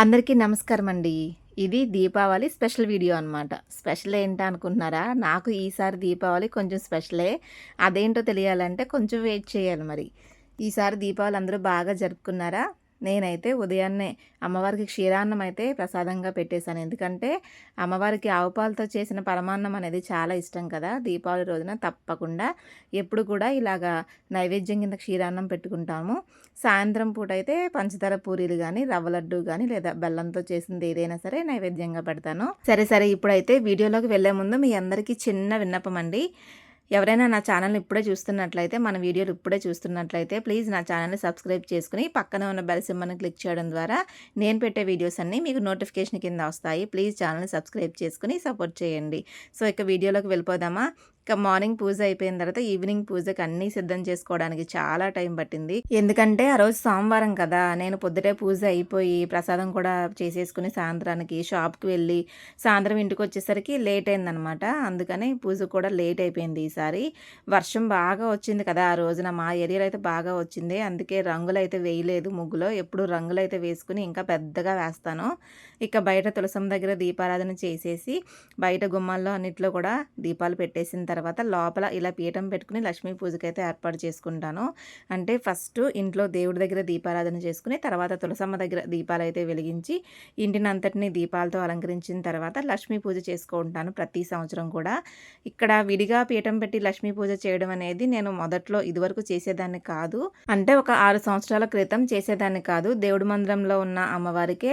అందరికీ నమస్కారం అండి ఇది దీపావళి స్పెషల్ వీడియో అనమాట స్పెషల్ ఏంటా అనుకుంటున్నారా? నాకు ఈసారి దీపావళి కొంచెం స్పెషలే. అదేంటో తెలియాలంటే కొంచెం వెయిట్ చేయాలి మరి. ఈసారి దీపావళి అందరూ బాగా జరుపుకున్నారా? నేనైతే ఉదయాన్నే అమ్మవారికి క్షీరాన్నం అయితే ప్రసాదంగా పెట్టేశాను. ఎందుకంటే అమ్మవారికి ఆవుపాలతో చేసిన పరమాన్నం అనేది చాలా ఇష్టం కదా. దీపావళి రోజున తప్పకుండా ఎప్పుడు కూడా ఇలాగా నైవేద్యం కింద క్షీరాన్నం పెట్టుకుంటాము. సాయంత్రం పూట అయితే పంచదార పూరీలు కానీ రవ్వ లడ్డు కానీ లేదా బెల్లంతో చేసింది ఏదైనా సరే నైవేద్యంగా పెడతాను. సరే సరే ఇప్పుడైతే వీడియోలోకి వెళ్ళే ముందు మీ అందరికీ చిన్న విన్నపం అండి. ఎవరైనా నా ఛానల్ని ఇప్పుడే చూస్తున్నట్లయితే మన వీడియోలు ఇప్పుడే చూస్తున్నట్లయితే ప్లీజ్ నా ఛానల్ని సబ్స్క్రైబ్ చేసుకుని పక్కనే ఉన్న బెల్ సింబల్ని క్లిక్ చేయడం ద్వారా నేను పెట్టే వీడియోస్ అన్నీ మీకు నోటిఫికేషన్ కింద వస్తాయి. ప్లీజ్ ఛానల్ని సబ్స్క్రైబ్ చేసుకుని సపోర్ట్ చేయండి. సో ఇక వీడియోలోకి వెళ్ళిపోదామా? ఇక మార్నింగ్ పూజ అయిపోయిన తర్వాత ఈవినింగ్ పూజకి అన్నీ సిద్ధం చేసుకోవడానికి చాలా టైం పట్టింది. ఎందుకంటే ఆ రోజు సోమవారం కదా నేను పొద్దుటే పూజ అయిపోయి ప్రసాదం కూడా చేసేసుకుని సాయంత్రానికి షాప్కి వెళ్ళి సాయంత్రం ఇంటికి వచ్చేసరికి లేట్ అయిందనమాట. అందుకని పూజ కూడా లేట్ అయిపోయింది ఈసారి. వర్షం బాగా వచ్చింది కదా ఆ రోజున మా ఏరియాలో అయితే బాగా వచ్చింది. అందుకే రంగులు అయితే వేయలేదు ముగ్గులో. ఎప్పుడు రంగులు అయితే వేసుకుని ఇంకా పెద్దగా వేస్తాను. ఇక బయట తులసం దగ్గర దీపారాధన చేసేసి బయట గుమ్మాల్లో అన్నిట్లో కూడా దీపాలు పెట్టేసిన తర్వాత తర్వాత లోపల ఇలా పీఠం పెట్టుకుని లక్ష్మీ పూజకైతే ఏర్పాటు చేసుకుంటాను. అంటే ఫస్ట్ ఇంట్లో దేవుడి దగ్గర దీపారాధన చేసుకుని తర్వాత తులసమ్మ దగ్గర దీపాలు అయితే వెలిగించి ఇంటిని అంతటిని దీపాలతో అలంకరించిన తర్వాత లక్ష్మీ పూజ చేసుకుంటాను ప్రతి సంవత్సరం కూడా. ఇక్కడ విడిగా పీఠం పెట్టి లక్ష్మీ పూజ చేయడం అనేది నేను మొదట్లో ఇదివరకు చేసేదాన్ని కాదు. అంటే ఒక ఆరు సంవత్సరాల క్రితం చేసేదాన్ని కాదు. దేవుడి మందిరంలో ఉన్న అమ్మవారికే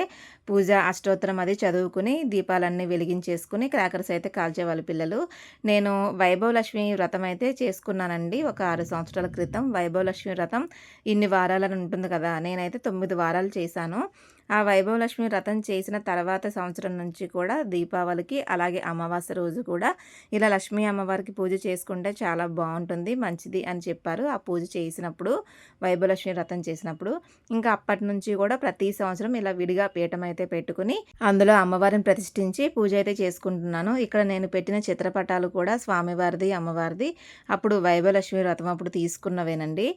పూజ అష్టోత్తరం అది చదువుకుని దీపాలన్నీ వెలిగించేసుకుని క్రాకర్స్ అయితే కాల్చేవాళ్ళు పిల్లలు. నేను వైభవలక్ష్మి వ్రతం అయితే చేసుకున్నానండి. ఒక ఆరు సంవత్సరాల క్రితం వైభవలక్ష్మి వ్రతం. ఇన్ని వారాలని ఉంటుంది కదా నేనైతే తొమ్మిది వారాలు చేశాను. ఆ వైభవలక్ష్మి వ్రతం చేసిన తర్వాత సంవత్సరం నుంచి కూడా దీపావళికి అలాగే అమావాస్య రోజు కూడా ఇలా లక్ష్మీ అమ్మవారికి పూజ చేసుకుంటే చాలా బాగుంటుంది మంచిది అని చెప్పారు. ఆ పూజ చేసినప్పుడు వైభవలక్ష్మి వ్రతం చేసినప్పుడు ఇంకా అప్పటి నుంచి కూడా ప్రతి సంవత్సరం ఇలా విడిగా పీఠం అయితే పెట్టుకుని అందులో అమ్మవారిని ప్రతిష్ఠించి పూజ అయితే చేసుకుంటున్నాను. ఇక్కడ నేను పెట్టిన చిత్రపటాలు కూడా స్వామివారిది అమ్మవారిది. అప్పుడు వైభవలక్ష్మి వ్రతం అప్పుడు తీసుకున్నవేనండి.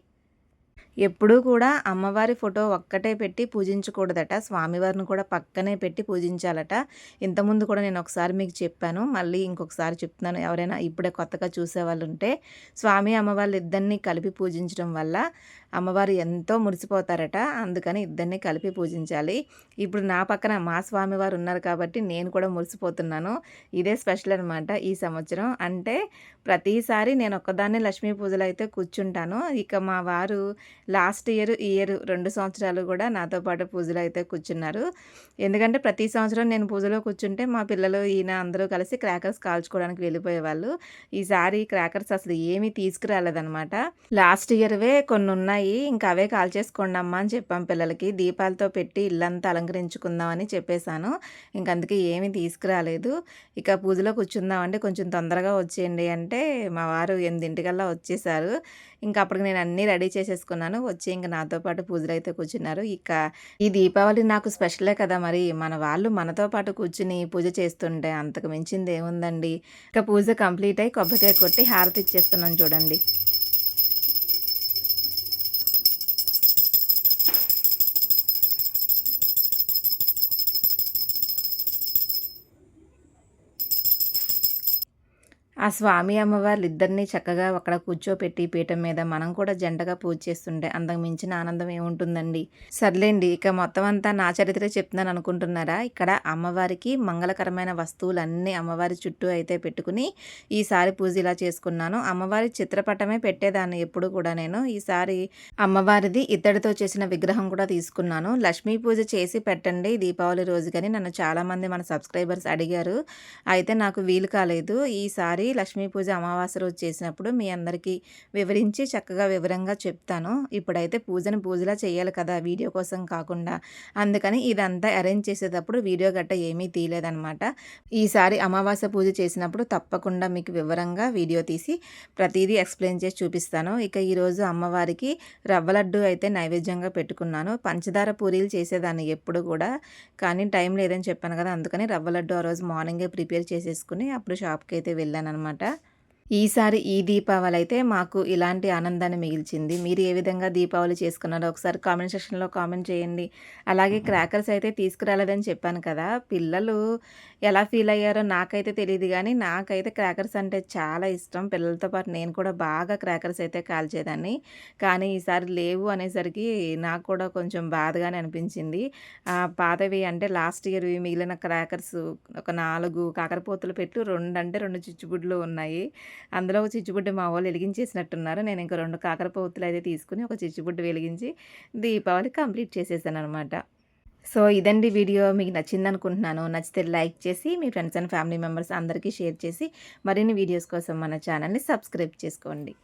ఎప్పుడూ కూడా అమ్మవారి ఫోటో ఒక్కటే పెట్టి పూజించకూడదట. స్వామివారిని కూడా పక్కనే పెట్టి పూజించాలట. ఇంతకుముందు కూడా నేను ఒకసారి మీకు చెప్పాను. మళ్ళీ ఇంకొకసారి చెప్తున్నాను. ఎవరైనా ఇప్పుడే కొత్తగా చూసే వాళ్ళు ఉంటే స్వామి అమ్మవాళ్ళు ఇద్దరిని కలిపి పూజించడం వల్ల అమ్మవారు ఎంతో మురిసిపోతారట. అందుకని ఇద్దరిని కలిపి పూజించాలి. ఇప్పుడు నా పక్కన మా స్వామివారు ఉన్నారు కాబట్టి నేను కూడా మురిసిపోతున్నాను. ఇదే స్పెషల్ అనమాట ఈ సంవత్సరం. అంటే ప్రతిసారి నేను ఒక్కదాన్నే లక్ష్మీ పూజలు అయితే కూర్చుంటాను. ఇక మా వారు లాస్ట్ ఇయర్ ఈ ఇయర్ రెండు సంవత్సరాలు కూడా నాతో పాటు పూజలు అయితే కూర్చున్నారు. ఎందుకంటే ప్రతి సంవత్సరం నేను పూజలో కూర్చుంటే మా పిల్లలు ఈయన అందరూ కలిసి క్రాకర్స్ కాల్చుకోవడానికి వెళ్ళిపోయేవాళ్ళు. ఈసారి క్రాకర్స్ అసలు ఏమీ తీసుకురాలేదనమాట లాస్ట్ ఇయర్వే కొన్ని ఉన్నాయి ఇంకా అవే కాల్ చేసుకోండి అమ్మా అని చెప్పాం పిల్లలకి. దీపాలతో పెట్టి ఇల్లంతా అలంకరించుకుందామని చెప్పేశాను. ఇంక అందుకే ఏమీ తీసుకురాలేదు. ఇక పూజలో కూర్చుందామంటే కొంచెం తొందరగా వచ్చేయండి అంటే మా వారు ఎనిమిదింటికల్లా వచ్చేసారు. ఇంకా అప్పటికి నేను అన్నీ రెడీ చేసేసుకున్నాను. వచ్చి ఇంకా నాతో పాటు పూజలు అయితే కూర్చున్నారు. ఇక ఈ దీపావళి నాకు స్పెషలే కదా మరి. మన వాళ్ళు మనతో పాటు కూర్చుని పూజ చేస్తుంటే అంతకు మించింది ఏముందండి? ఇక పూజ కంప్లీట్ అయ్యి కొబ్బరికాయ కొట్టి హారతి ఇచ్చేస్తున్నాను చూడండి. ఆ స్వామి అమ్మవార్లు ఇద్దరిని చక్కగా అక్కడ కూర్చోపెట్టి పీఠం మీద మనం కూడా జంటగా పూజ చేస్తుంటే అంతకు మించిన ఆనందం ఏముంటుందండి? సర్లేండి ఇక మొత్తం అంతా నా చరిత్ర చెప్తున్నాను అనుకుంటున్నారా? ఇక్కడ అమ్మవారికి మంగళకరమైన వస్తువులన్నీ అమ్మవారి చుట్టూ అయితే పెట్టుకుని ఈసారి పూజ ఇలా చేసుకున్నాను. అమ్మవారి చిత్రపటమే పెట్టేదాన్ని ఎప్పుడు కూడా నేను. ఈసారి అమ్మవారిది ఇద్దరితో చేసిన విగ్రహం కూడా తీసుకున్నాను. లక్ష్మీ పూజ చేసి పెట్టండి దీపావళి రోజు కానీ నన్ను చాలామంది మన సబ్స్క్రైబర్స్ అడిగారు. అయితే నాకు వీలు కాలేదు. ఈసారి లక్ష్మీ పూజ అమావాస్య రోజు చేసినప్పుడు మీ అందరికీ వివరించి చక్కగా వివరంగా చెప్తాను. ఇప్పుడైతే పూజను పూజలా చేయాలి కదా వీడియో కోసం కాకుండా. అందుకని ఇదంతా అరేంజ్ చేసేటప్పుడు వీడియో గట్ట ఏమీ తీయలేదనమాట ఈసారి అమావాస్య పూజ చేసినప్పుడు తప్పకుండా మీకు వివరంగా వీడియో తీసి ప్రతిదీ ఎక్స్ప్లెయిన్ చేసి చూపిస్తాను. ఇక ఈరోజు అమ్మవారికి రవ్వ లడ్డు అయితే నైవేద్యంగా పెట్టుకున్నాను. పంచదార పూరీలు చేసేదాన్ని ఎప్పుడు కూడా. కానీ టైం లేదని చెప్పాను కదా అందుకని రవ్వ లడ్డు ఆ రోజు మార్నింగే ప్రిపేర్ చేసేసుకుని అప్పుడు షాప్కి అయితే వెళ్ళాను అనమాట மாட்டேன். ఈసారి ఈ దీపావళి అయితే మాకు ఇలాంటి ఆనందాన్ని మిగిల్చింది. మీరు ఏ విధంగా దీపావళి చేసుకున్నారో ఒకసారి కామెంట్ సెక్షన్‌లో కామెంట్ చేయండి. అలాగే క్రాకర్స్ అయితే తీసుకురాలేదని చెప్పాను కదా! పిల్లలు ఎలా ఫీల్ అయ్యారో నాకైతే తెలీదు గానీ, నాకైతే క్రాకర్స్ అంటే చాలా ఇష్టం. పిల్లలతో పాటు నేను కూడా బాగా క్రాకర్స్ అయితే కాల్చేదాన్ని. కానీ ఈసారి లేవు అనేసరికి నాకు కూడా కొంచెం బాధగానే అనిపించింది. పాతవి అంటే లాస్ట్ ఇయర్‌వి మిగిలిన క్రాకర్స్ ఒక 4 కాకరపోతులు పెట్టు 2 అంటే 2 చిచ్చుబుడ్లు ఉన్నాయి. అందులో ఒక చిచ్చుబుడ్డి మా వాళ్ళు వెలిగించేసినట్టున్నారు నేను ఇంకా రెండు కాకరపోతులు అయితే తీసుకొని ఒక చిచ్చుబుడ్డి వెలిగించి దీపావళి కంప్లీట్ చేసేసాననమాట. సో, ఇదండి వీడియో. మీకు నచ్చింది అనుకుంటున్నాను నచ్చితే లైక్ చేసి మీ ఫ్రెండ్స్ అండ్ ఫ్యామిలీ మెంబర్స్ అందరికీ షేర్ చేసి మరిన్ని వీడియోస్ కోసం మన ఛానల్‌ని సబ్స్క్రైబ్ చేసుకోండి.